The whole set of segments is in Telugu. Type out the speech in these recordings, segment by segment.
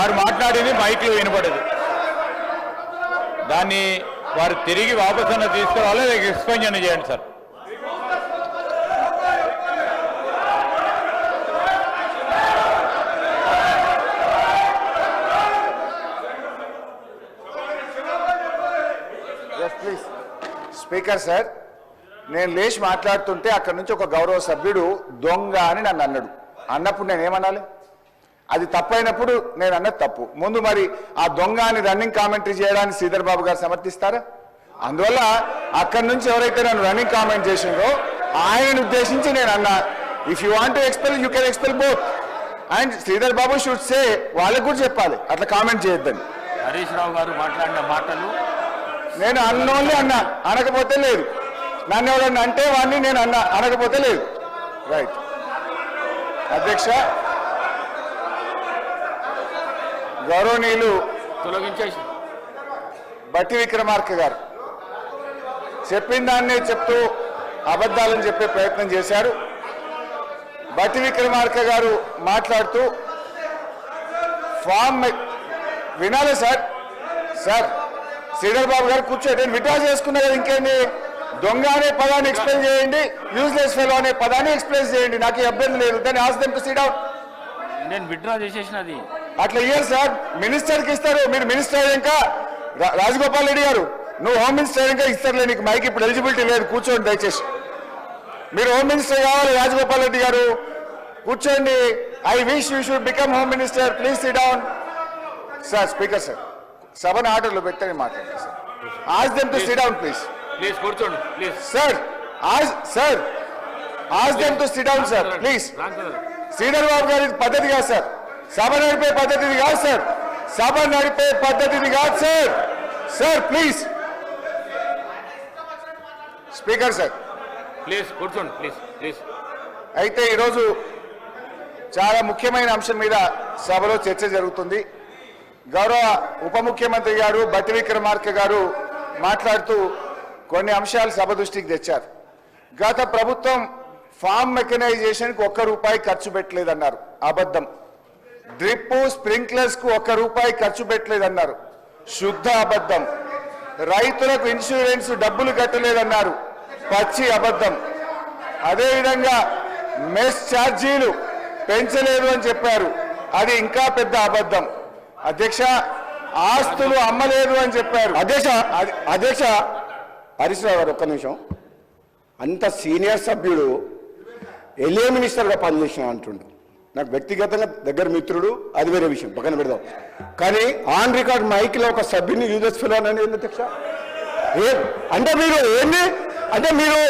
వారు మాట్లాడింది మైక్లో వినపడదు. దాన్ని వారు తిరిగి వాపసన్న తీసుకురావాలి లేక ఎక్స్పెన్షన్ చేయండి sir. Yes please speaker sir నేను లేచి మాట్లాడుతుంటే అక్కడ నుంచి ఒక గౌరవ సభ్యుడు దొంగ అని నన్ను అన్నాడు. అన్నప్పుడు నేను ఏమనాలి? అది తప్పైనప్పుడు నేను అన్నది తప్పు. ముందు మరి ఆ దొంగ అని రన్నింగ్ కామెంటరీ చేయడానికి శ్రీధర్ బాబు గారు సమర్థిస్తారా? అందువల్ల అక్కడి నుంచి ఎవరైతే నన్ను రన్నింగ్ కామెంట్ చేసిందో ఆయనను ఉద్దేశించి నేను అన్నా if you want to expel you can expel both and Sridhar Babu should say వాళ్ళకు కూడా చెప్పాలి అట్లా కామెంట్ చేయొద్దని. హరీష్ రావు గారు మాట్లాడిన మాటలు నేను అన్నోన్లీ అన్నా అనకపోతే లేదు. నన్ను ఎవరన్నా అంటే వాడిని నేను అన్నా అనకపోతే లేదు. రైట్ అధ్యక్ష గౌరవనీయులు తొలగించేసి. బట్టి విక్రమార్క గారు చెప్పిన దాన్నే చెప్తూ అబద్ధాలను చెప్పే ప్రయత్నం చేశారు. బట్టి విక్రమార్క గారు మాట్లాడుతూ ఫామ్ వినాలి సార్. సార్ శ్రీధర్ బాబు గారు కూర్చో నేను విడ్రా చేసుకున్నా కదా ఇంకేంటి దొంగ అనే పదాన్ని ఎక్స్ప్లెయిన్ చేయండి. యూజ్లెస్ ఫెలో అనే పదాన్ని ఎక్స్ప్లెయిన్ చేయండి. నాకు ఈ ఇబ్బంది లేదు. దాన్ని ask them to seat out. నేను విత్డ్రా చేసేసినది. అట్లా ఇయ్యారు సార్. మినిస్టర్కి ఇస్తారు. మీరు మినిస్టర్ ఇంకా రా- రాజగోపాల్ రెడ్డి గారు నువ్వు హోమ్ మినిస్టర్ ఇంకా ఇస్తారులే నీకు మైక్ ఇప్పుడు ఎలిజిబిలిటీ లేదు. కూర్చోండి దయచేసి. మీరు హోమ్ మినిస్టర్ కావాలి రాజగోపాల్ రెడ్డి గారు. కూర్చోండి. I wish you should become home minister. Please sit down. Sir speaker sir సభను ఆర్డర్లో పెట్టని మాట్లాడండి sir. Ask them to sit down please please కూర్చోండి please. Sir ask sir ask them to sit down sir please Sridhar Babu garu పద్ధతి కాదు సార్. సభ నడిపే పద్ధతి ఇది కాదు సార్ సభ నడిపే పద్ధతి ఇది కాదు sir sir please speaker sir please కూర్చోండి ప్లీజ్ ప్లీజ్ అయితే ఈరోజు చాలా ముఖ్యమైన అంశం మీద సభలో చర్చ జరుగుతుంది. గౌరవ ఉప ముఖ్యమంత్రి గారు బట్టి విక్రమార్క గారు మాట్లాడుతూ కొన్ని అంశాలు సభ దృష్టికి తెచ్చారు. గత ప్రభుత్వం ఫామ్ మెకనైజేషన్కి ఒక్క రూపాయి ఖర్చు పెట్టలేదన్నారు. అబద్ధం. డ్రిప్ స్ప్రింక్లర్స్కు ఒక్క రూపాయి ఖర్చు పెట్టలేదన్నారు. శుద్ధ అబద్ధం. రైతులకు ఇన్సూరెన్స్ డబ్బులు కట్టలేదన్నారు. పచ్చి అబద్ధం. అదేవిధంగా మెస్ ఛార్జీలు పెంచలేదు అని చెప్పారు. అది ఇంకా పెద్ద అబద్ధం. అధ్యక్ష ఆస్తులు అమ్మలేదు అని చెప్పారు. అధ్యక్ష అధ్యక్ష హరీష్ రావు గారు ఒక్క నిమిషం. అంత సీనియర్ సభ్యుడు ఎలియే మినిస్టర్గా పనిచేసిన అంటుండు. నాకు వ్యక్తిగతంగా దగ్గర మిత్రుడు అది వేరే విషయం. పక్కన పెడదాం. కానీ ఆన్ రికార్డ్ మైక్లో ఒక సభ్యుని యూజెస్ ఫిల్ అనేది అధ్యక్ష? అంటే మీరు ఏంది? అంటే మీరు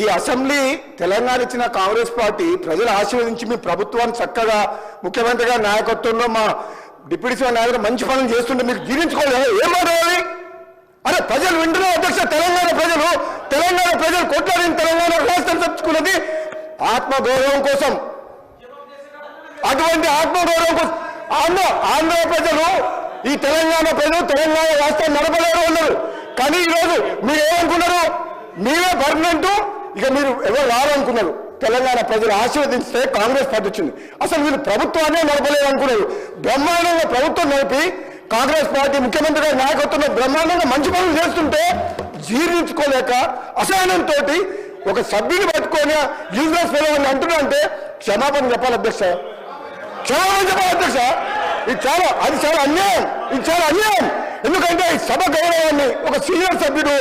ఈ అసెంబ్లీ తెలంగాణ ఇచ్చిన కాంగ్రెస్ పార్టీ ప్రజలు ఆశీర్వదించి మీ ప్రభుత్వాన్ని చక్కగా ముఖ్యమంత్రిగా నాయకత్వంలో మా డిప్యూటీ సీఎం నాయకులు మంచి పనులు చేస్తుంటే మీరు జీర్ణించుకోలేదు ఏం మాట్లాడాలి అరే ప్రజలు వింటున్నారు అధ్యక్ష తెలంగాణ ప్రజలు. తెలంగాణ ప్రజలు కొట్లాడిన తెలంగాణ రాష్ట్రం తెచ్చుకున్నది ఆత్మగౌరవం కోసం. అటువంటి ఆత్మగౌరవం ఆంధ్ర ఆంధ్ర ప్రజలు ఈ తెలంగాణ ప్రజలు తెలంగాణ రాష్ట్రం నడపలేరు ఉన్నారు కానీ ఈరోజు మీరు ఏమనుకున్నారు? మీరే పర్మనెంట్ ఇక మీరు ఎవరు రారనుకున్నారు. తెలంగాణ ప్రజలు ఆశీర్వదిస్తే కాంగ్రెస్ పార్టీ వచ్చింది. అసలు వీళ్ళు ప్రభుత్వాన్ని నడపలేరు అనుకున్నారు బ్రహ్మాండంగా ప్రభుత్వం నడిపి కాంగ్రెస్ పార్టీ ముఖ్యమంత్రి గారి నాయకత్వంలో బ్రహ్మాండంగా మంచి పనులు చేస్తుంటే జీర్ణించుకోలేక అసహనంతో ఒక సభ్యుని పట్టుకొని యూజ్లెస్ ఫెలో అని అంటున్నా అంటే క్షమాపణ చెప్పాలి అధ్యక్ష. చాలా చెప్పాలి అధ్యక్ష ఇది చాలా అది చాలా అన్యాయం ఇది చాలా అన్యాయం. ఎందుకంటే సభ గౌరవాన్ని ఒక సీనియర్ సభ్యుడు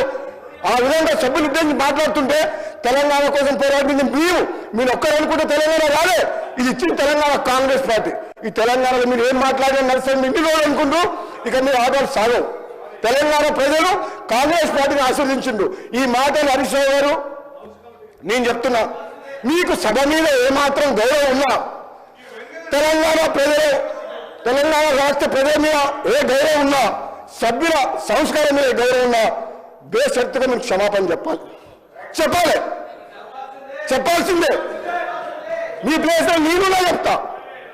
ఆ విధంగా సభ్యులు ఉద్దేశించి మాట్లాడుతుంటే తెలంగాణ కోసం పోరాడింది మీరు. మీరు ఒక్కరు అనుకుంటే తెలంగాణ రాలే. ఇది ఇచ్చిన తెలంగాణ కాంగ్రెస్ పార్టీ. ఈ తెలంగాణలో మీరు ఏం మాట్లాడినా నడుస్తుంది ఇంటి రోజు అనుకుంటూ ఇక మీరు ఆధార్ సాగవు. తెలంగాణ ప్రజలు కాంగ్రెస్ పార్టీని ఆస్వాదించిండు ఈ మాటలు హరీష్ గారు నేను చెప్తున్నా మీకు సభ మీద ఏమాత్రం గౌరవం ఉన్నా తెలంగాణ ప్రజలు తెలంగాణ రాష్ట్ర ప్రజల మీద ఏ గౌరవం ఉన్నా సభ్యుల సంస్కారం మీద గౌరవం ఉన్నా బేషరతుగా మీకు క్షమాపణ చెప్పాలి. చెప్పాలి. చెప్పాల్సిందే. మీ ప్లేస్లో నేనున్నా చెప్తా.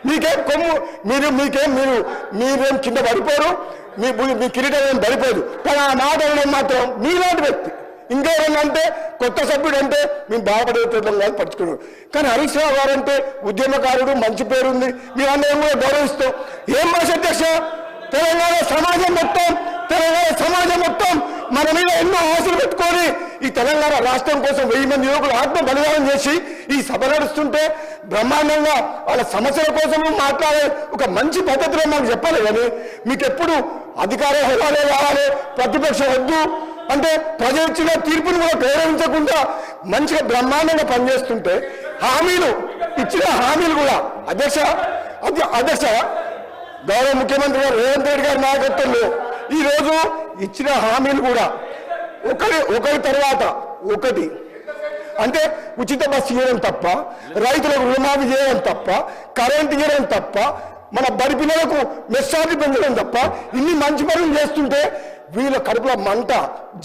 మీకేం కొమ్ము మీరు మీకేం మీరు మీరేం కింద పడిపోరు మీ మీ కిరీటం ఏం పడిపోదు. కానీ ఆ మాట మాత్రం మీలాంటి వ్యక్తి ఇంకెవరన్నా అంటే కొత్త సభ్యుడు అంటే మేము బాధపడేటోళ్ళం కాదు పట్టుకున్నాం కానీ హరీష్ రావు గారు అంటే ఉద్యమకారుడు మంచి పేరుంది. మీ అందరం కూడా గౌరవిస్తాం. ఏం భాష అధ్యక్ష? తెలంగాణ సమాజం మొత్తం తెలంగాణ సమాజం మొత్తం మన మీద ఎన్నో ఆశలు పెట్టుకొని ఈ తెలంగాణ రాష్ట్రం కోసం వెయ్యి మంది యువకులు ఆత్మ బలిదానం చేసి ఈ సభ నడుస్తుంటే బ్రహ్మాండంగా వాళ్ళ సమస్యల కోసం మాట్లాడే ఒక మంచి పద్ధతిలో మాకు చెప్పాలి కానీ మీకు ఎప్పుడు అధికార హోదాలే రావాలి ప్రతిపక్షం వద్దు. అంటే ప్రజలు తీర్పును కూడా గౌరవించకుండా మంచిగా బ్రహ్మాండంగా పనిచేస్తుంటే హామీలు ఇచ్చిన హామీలు కూడా. అధ్యక్ష అధ్యక్ష గౌరవ ముఖ్యమంత్రి గారు రేవంత్ రెడ్డి గారి నాయకత్వంలో ఈ రోజు ఇచ్చిన హామీలు కూడా ఒకరి ఒకరి తర్వాత ఒకటి. అంటే ఉచిత బస్సు ఇవ్వడం తప్ప రైతులకు రుణమాఫీ చేయడం తప్ప కరెంట్ ఇవ్వడం తప్ప మన బడి పిల్లలకు మెస్సాది పెంచడం తప్ప ఇన్ని మంచి పనులు చేస్తుంటే వీళ్ళ కడుపులో మంట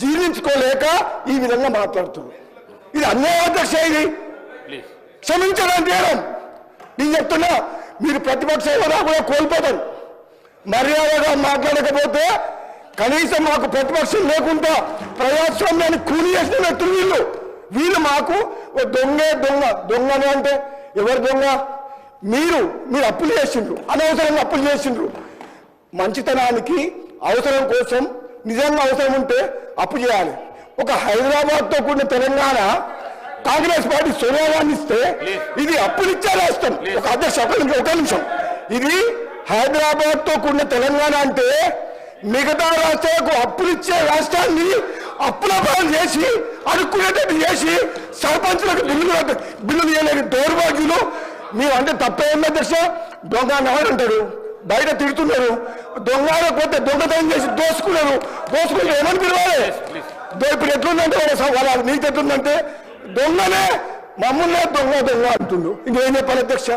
జీర్ణించుకోలేక ఈ విధంగా మాట్లాడుతున్నారు. ఇది అన్యాయ అధ్యక్ష ఇది క్షమించడం చేయడం నేను చెప్తున్నా మీరు ప్రతిపక్ష హోదా కూడా కోల్పోతారు. మర్యాదగా మాట్లాడకపోతే కనీసం మాకు ప్రతిపక్షం లేకుండా ప్రజాస్వామ్యాన్ని కూలి చేసిన వ్యక్తులు వీళ్ళు. వీళ్ళు మాకు దొంగే దొంగ దొంగని అంటే ఎవరు దొంగ? మీరు మీరు అప్పులు చేసిండ్రు. అనవసరంగా అప్పులు చేసిండ్రు. మంచితనానికి అవసరం కోసం నిజంగా అవసరం ఉంటే అప్పు చేయాలి. ఒక హైదరాబాద్తో కూడిన తెలంగాణ కాంగ్రెస్ పార్టీ సోనియా గాంధీ ఇస్తే ఇది అప్పులిచ్చే రాష్ట్రం. ఒక అధ్యక్ష ఒక నిమిషం ఇది హైదరాబాద్తో కూడిన తెలంగాణ అంటే మిగతా రాష్ట్రాలకు అప్పులిచ్చే రాష్ట్రాన్ని అప్పుల పాలు చేసి అడుక్కునేటట్టు చేసి సర్పంచులకు బిల్లులు కట్ట- బిల్లులు ఇవ్వలేని దౌర్భాగ్యులు. మీరు అంటే తప్పేం అధ్యక్ష. దొంగ నాడు అంటారు. బయట తిడుతున్నారు. దొంగ పోతే దొంగతనం చేసి దోసుకున్నారు దోసుకుంటే ఏమని పిలవాలి? ఇప్పుడు ఎట్లుందంటే వాళ్ళ నీతి ఎట్లుందంటే దొంగనే మమ్మల్నే దొంగ దొంగ అంటుండు. ఇంకేం చెప్పాలి అధ్యక్ష?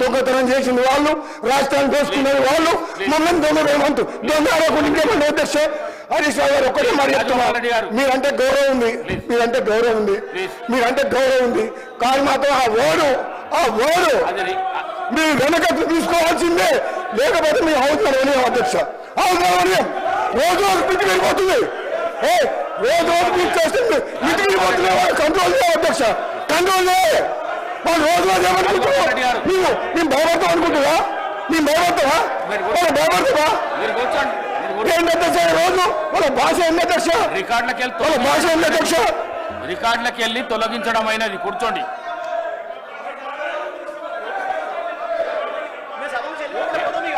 దొంగతనం చేసింది వాళ్ళు రాష్ట్రాన్ని దోసుకున్నది వాళ్ళు మమ్మల్ని దొంగ ఏమంటూ దొంగ ఇంకేమంటే అధ్యక్ష? హరీష్ రావు గారు ఒక్కటే మాట చెప్తున్నా. రాజగోపాల్ గారు. మీరంటే గౌరవం ఉంది. మీరంటే గౌరవం ఉంది. మీరంటే గౌరవం ఉంది. కానీ మాత్రం ఆ ఓడు ఆ ఓడు మీరు వెనకట్లు తీసుకోవాల్సిందే. లేకపోతే మీ అవసరం వెళ్ళాం అధ్యక్ష. అవసరం వెళ్ళాం రోజు రోజు పిచ్చి వెళ్ళిపోతుంది. ఏ రోజు రోజు పిచ్చి చేస్తుంది మిట్టి వెళ్ళిపోతుంది వాళ్ళు కంట్రోల్ చేయాలి అధ్యక్ష. కంట్రోల్ చేయాలి. వాళ్ళు రోజు రోజు ఏమనుకుంటున్నావు? నువ్వు మేము భయపడతాం అనుకుంటున్నా మేము భయపడతావా? వాళ్ళు భయపడతావా. ఏంటి అధ్యక్ష రోజు? వాళ్ళ భాష ఏంటి అధ్యక్ష రికార్డులకు వెళ్ళి వాళ్ళ భాష ఏంటి అధ్యక్ష రికార్డులకు వెళ్ళి తొలగించడం అయినది. కూర్చోండి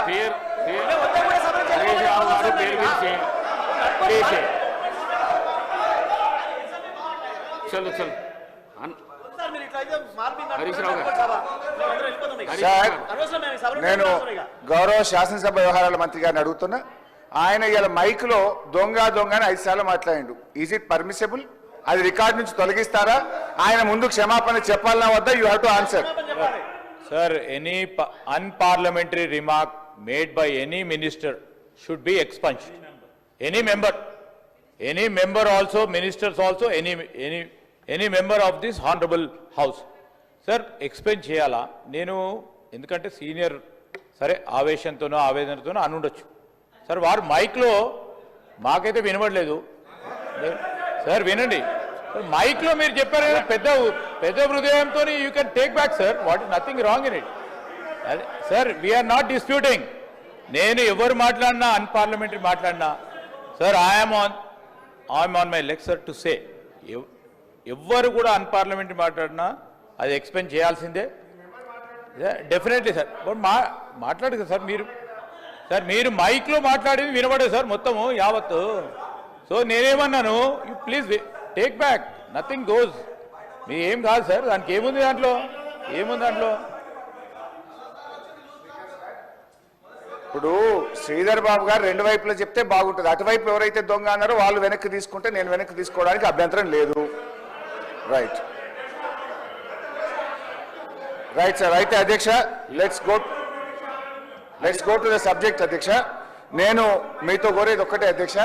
పేరు పేరు హరీష్ రావు గారు పేరు పిలిచి చేసే సార్ నేను గౌరవ శాసనసభ వ్యవహారాల మంత్రి గారిని అడుగుతున్నా ఆయన ఇలా మైక్లో దొంగ దొంగ అని ఐదు సార్లు మాట్లాడిండు ఈజ్ ఇట్ పర్మిసిబుల్ అది రికార్డ్ నుంచి తొలగిస్తారా ఆయన ముందు క్షమాపణ చెప్పాలన్నా వద్ద you have to answer sir any unparliamentary remark made by any minister should be expunged. Any member, any member also, ministers also, any, any, any member of this honorable house. Sir explain చేయాలా? నేను ఎందుకంటే సీనియర్ సరే ఆవేశంతోనో ఆవేదనతోనో అనుండొచ్చు సార్ వారు మైక్లో మాకైతే వినబడలేదు. సార్ వినండి. మైక్లో మీరు చెప్పారు కదా పెద్ద పెద్ద హృదయంతో you can take back sir what nothing wrong in it అదే sir we are not disputing నేను ఎవరు మాట్లాడినా అన్పార్లమెంటరీ మాట్లాడినా sir I'm on I'm on my lecture to say ఎవ్వరు కూడా అన్పార్లమెంటరీ మాట్లాడినా అది ఎక్స్ప్లెయిన్ చేయాల్సిందే. డెఫినెట్లీ సార్ బట్ మా మాట్లాడు కదా సార్ మీరు. సార్ మీరు మైక్లో మాట్లాడేది వినబడే సార్ మొత్తము యావత్తు. సో నేనేమన్నాను you please take back nothing goes me ఏం కాదు సార్ దానికి ఏముంది దాంట్లో? ఏముంది దాంట్లో? ఇప్పుడు శ్రీధర్ బాబు గారు రెండు వైపులో చెప్తే బాగుంటుంది. అటువైపు ఎవరైతే దొంగ అన్నారో వాళ్ళు వెనక్కి తీసుకుంటే నేను వెనక్కి తీసుకోవడానికి అభ్యంతరం లేదు. రైట్ రైట్ సార్ అయితే అధ్యక్ష. Let's go let's go to the subject అధ్యక్ష. నేను మీతో కోరేది ఒక్కటే అధ్యక్ష.